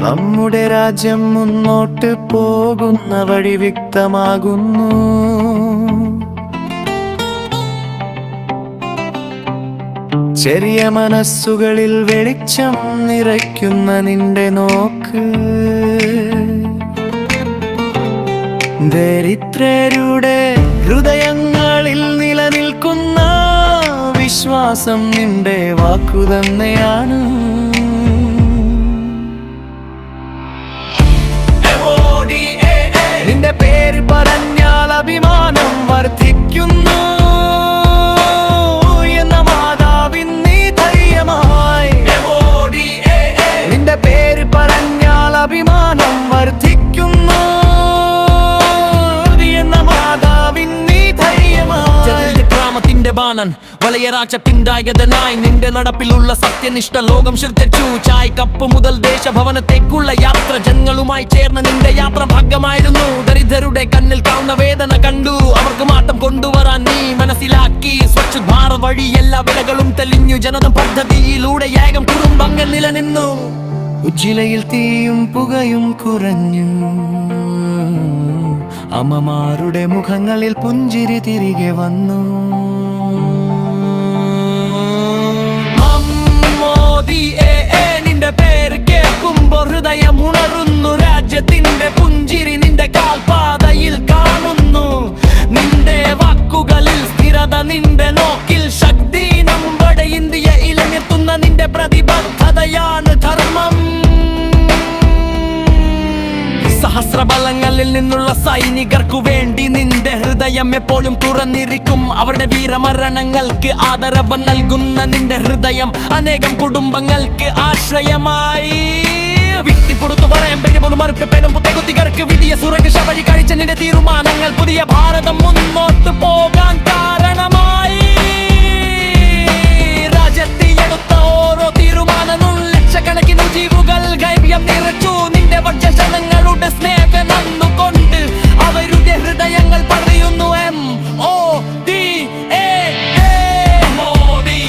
നമ്മുടെ രാജ്യം മുന്നോട്ട് പോകുന്ന വഴി വ്യക്തമാകുന്നു. ചെറിയ മനസ്സുകളിൽ വെളിച്ചം നിറയ്ക്കുന്ന നിന്റെ നോക്ക്. ദരിദ്രരുടെ ഹൃദയങ്ങളിൽ നിലനിൽക്കുന്ന വിശ്വാസം നിന്റെ വാക്കു തന്നെയാണ് നിന്റെ പേര് പറഞ്ഞാൽ അഭിമാനം വർദ്ധിക്കുന്നു. ബാണൻ പിന്തായകനായി നിന്റെ നടപ്പിലുള്ള സത്യനിഷ്ഠ ലോകം ശ്രദ്ധിച്ചു ചായ് കപ്പ് മുതൽ ദേശഭവനത്തേക്കുള്ള യാത്ര ജനങ്ങളുമായി ചേർന്ന നിന്റെ യാത്ര ഭാഗ്യമായിരുന്നു ദരിദ്രരുടെ കണ്ണിൽ കാണുന്ന വേദന കണ്ടു. അവർക്ക് മാറ്റം കൊണ്ടുവരാൻ നീ മനസ്സിലാക്കി. സ്വച്ഛ് ഭാരത് വഴി എല്ലാ വിലകളും തെളിഞ്ഞു. ജനത പദ്ധതിയിലൂടെ ഏകം കുടുംബങ്ങൾ നിലനിന്നു. ഉജ്ജിലയിൽ തീയും പുകയും കുറഞ്ഞു. അമ്മമാരുടെ മുഖങ്ങളിൽ പുഞ്ചിരി തിരികെ വന്നു. കാൽപാതയിൽ കാണുന്നു. നിന്റെ വാക്കുകളിൽ സ്ഥിരത നിന്റെ നോക്കിൽ ശക്തി. നമ്മുടെ ഇന്ത്യ എത്തുന്ന നിന്റെ പ്രതിബദ്ധതയാണ് ധർമ്മം. സഹസ്രബലങ്ങളിൽ നിന്നുള്ള സൈനികർക്കു വേണ്ടി നിന്റെ ഹൃദയം എപ്പോഴും തുറന്നിരിക്കും. അവരുടെ വീരമരണങ്ങൾക്ക് ആദരവ് നൽകുന്ന നിന്റെ ഹൃദയം അനേകം കുടുംബങ്ങൾക്ക് ആശ്രയമായി. വിട്ടിപ്പുറത്തു പറയാൻ വിധിയ സുരക്ഷ വഴി കഴിച്ച നിന്റെ തീരുമാനങ്ങൾ പുതിയ ഭാരതം മുന്നോട്ട് പോകാൻ കാരണമായി. രാജ്യത്തെ എടുത്ത ഓരോ തീരുമാനവും ലക്ഷക്കണക്കിന് ജീവുകൾ ഗൈവ്യം നിറച്ചു. നിന്റെ വജ്രജനങ്ങളുടെ സ്നേഹം നന്നുകൊണ്ട് അവരുടെ ഹൃദയങ്ങൾ പറയുന്നു എം ഓ മോദി.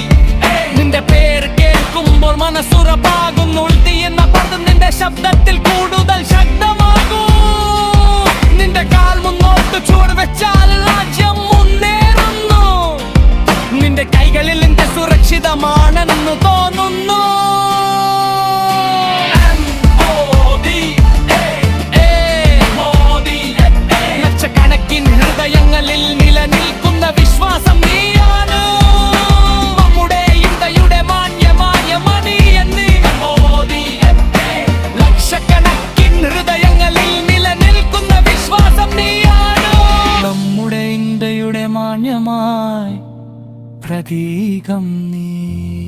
നിന്റെ പേര് കേൾക്കുമ്പോൾ മനസ്സുറപ്പാകുന്നു. ഉൾത്തി എന്ന പദം നിന്റെ ശബ്ദത്തിൽ കൂടുതൽ ശക്തമാകൂ. കാണ്യമായി പ്രതീകം നീ.